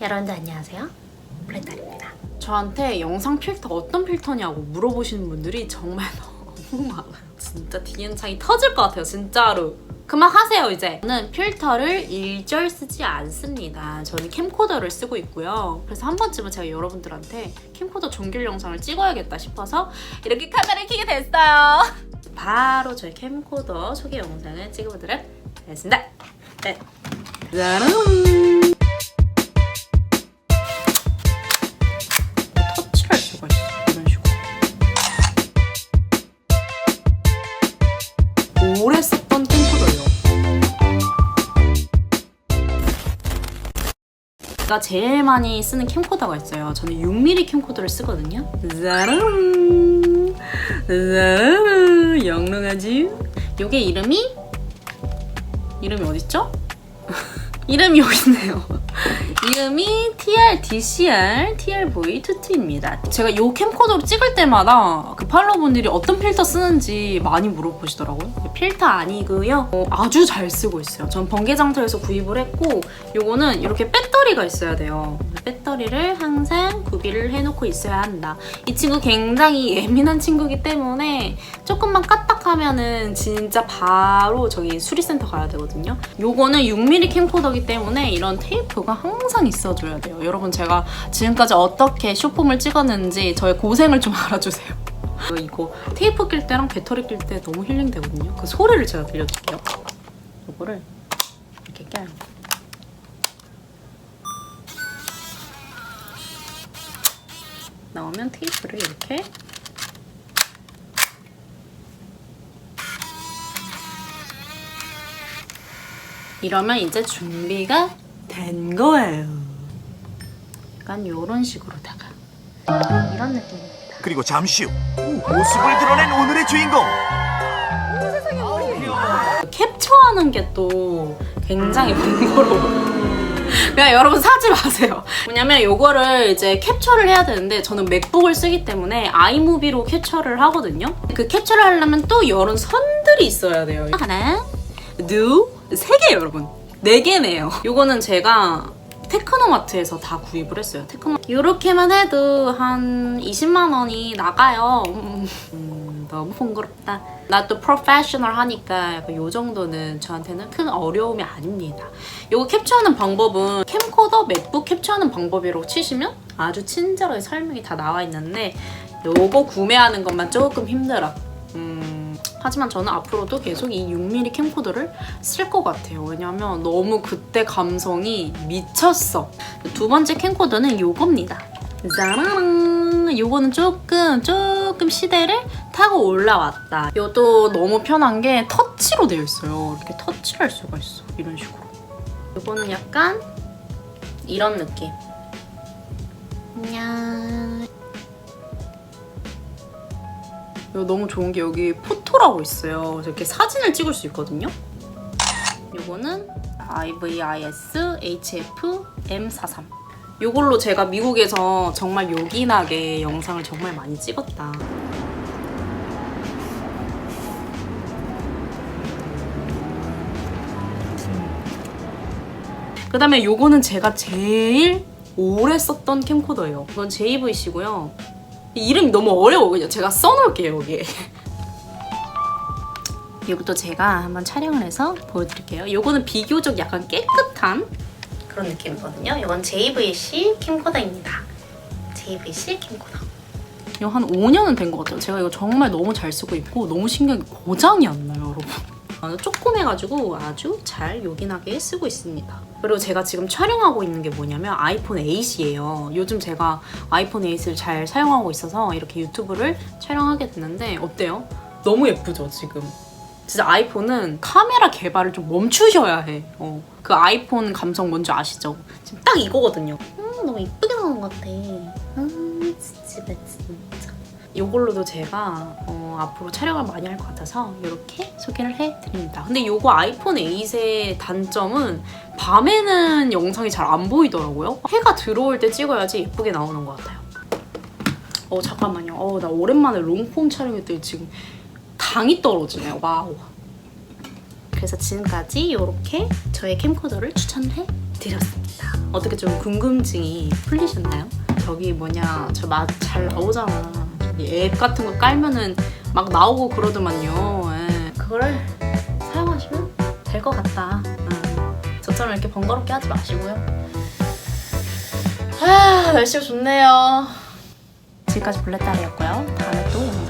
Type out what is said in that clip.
여러분들 안녕하세요. 블랙달입니다. 저한테 영상 필터 어떤 필터냐고 물어보시는 분들이 정말 너무 많아요. 진짜 DM 창이 터질 것 같아요, 진짜로. 그만하세요, 이제. 저는 필터를 일절 쓰지 않습니다. 저는 캠코더를 쓰고 있고요. 그래서 한 번쯤은 제가 여러분들한테 캠코더 종결 영상을 찍어야겠다 싶어서 이렇게 카메라를 켜게 됐어요. 바로 저희 캠코더 소개 영상을 찍어보도록 하겠습니다. 네. 짜란! 제가 제일 많이 쓰는 캠코더가 있어요 저는 6mm 캠코더를 쓰거든요 짜란 짜란 영롱하지 요게 이름이 이름이 어딨죠? 이름이 여기 있네요 이름이 TR-DCR TRV22입니다. 제가 이 캠코더로 찍을 때마다 그 팔로우분들이 어떤 필터 쓰는지 많이 물어보시더라고요. 필터 아니고요. 어, 아주 잘 쓰고 있어요. 전 번개장터에서 구입을 했고 이거는 이렇게 배터리가 있어야 돼요. 배터리를 항상 구비를 해놓고 있어야 한다. 이 친구 굉장히 예민한 친구이기 때문에 조금만 까딱하면은 진짜 바로 저기 수리센터 가야 되거든요. 요거는 6mm 캠코더기 때문에 이런 테이프가 항상 있어줘야 돼요. 여러분 제가 지금까지 어떻게 쇼폼을 찍었는지 저의 고생을 좀 알아주세요. 이거 테이프 낄 때랑 배터리 낄 때 너무 힐링 되거든요. 그 소리를 제가 들려줄게요. 이거를 이렇게 껴요. 나오면 테이프를 이렇게 이러면 이제 준비가 된 거예요. 약간 이런 식으로다가 이런 느낌입니다. 그리고 잠시 후 모습을 드러낸 오늘의 주인공 캡처하는 게 또 굉장히 번거로워. 그냥 여러분 사지 마세요. 왜냐면 이거를 이제 캡처를 해야 되는데 저는 맥북을 쓰기 때문에 아이무비로 캡처를 하거든요. 그 캡처를 하려면 또 이런 선들이 있어야 돼요. 하나, 둘, 세 개 여러분. 네 개네요. 이거는 제가 테크노마트에서 다 구입을 했어요. 테크노 이렇게만 해도 한 20만 원이 나가요. 음, 음, 너무 번거롭다. 나 또 프로페셔널 하니까 약간 요 정도는 저한테는 큰 어려움이 아닙니다. 요거 캡처하는 방법은 캠코더 맥북 캡처하는 방법이라고 치시면 아주 친절하게 설명이 다 나와 있는데 요거 구매하는 것만 조금 힘들어. 음, 하지만 저는 앞으로도 계속 이 6mm 캠코더를 쓸 것 같아요. 왜냐면 너무 그때 감성이 미쳤어. 두 번째 캠코더는 요겁니다. 짜라 랑! 요거는 조금 조금 시대를 타고 올라왔다. 요도 너무 편한 게 터치로 되어 있어요. 이렇게 터치할 수가 있어. 이런 식으로. 요거는 약간 이런 느낌. 안녕. 이거 너무 좋은 게 여기 포토라고 있어요. 이렇게 사진을 찍을 수 있거든요. 요거는 IVIS HF M43. 요걸로 제가 미국에서 정말 요긴하게 영상을 정말 많이 찍었다. 그 다음에 요거는 제가 제일 오래 썼던 캠코더예요. 이건 JVC고요. 이름이 너무 어려워 그냥 제가 써놓을게요 여기에 이것도 제가 한번 촬영을 해서 보여드릴게요 요거는 비교적 약간 깨끗한 그런 느낌이거든요 이건 JVC 캠코더입니다 JVC 캠코더 이거 한 5년은 된 것 같아요 제가 이거 정말 너무 잘 쓰고 있고 너무 신기하게 고장이 안 나요 여러분 아주 조그매가지고 아주 잘 요긴하게 쓰고 있습니다. 그리고 제가 지금 촬영하고 있는 게 뭐냐면 아이폰 8이에요. 요즘 제가 아이폰 8을 잘 사용하고 있어서 이렇게 유튜브를 촬영하게 됐는데 어때요? 너무 예쁘죠 지금? 진짜 아이폰은 카메라 개발을 좀 멈추셔야 해. 어. 그 아이폰 감성 뭔지 아시죠? 지금 딱 이거거든요. 음, 너무 이쁘게 나온 것 같아. 음, 진짜 진짜. 이걸로도 제가 어, 앞으로 촬영을 많이 할 것 같아서 이렇게 소개를 해드립니다. 근데 이거 아이폰 8의 단점은 밤에는 영상이 잘 안 보이더라고요. 해가 들어올 때 찍어야지 예쁘게 나오는 것 같아요. 어 잠깐만요. 어, 나 오랜만에 롱폼 촬영했더니 지금 당이 떨어지네요. 와우. 그래서 지금까지 이렇게 저의 캠코더를 추천해 드렸습니다. 어떻게 좀 궁금증이 풀리셨나요? 저기 뭐냐 저 맛 잘 나오잖아. 앱 같은 거 깔면은 막 나오고 그러더만요. 예. 그거를 사용하시면 될 것 같다. 음. 저처럼 이렇게 번거롭게 하지 마시고요. 아 날씨가 좋네요. 지금까지 블랙달이었고요. 다음에 또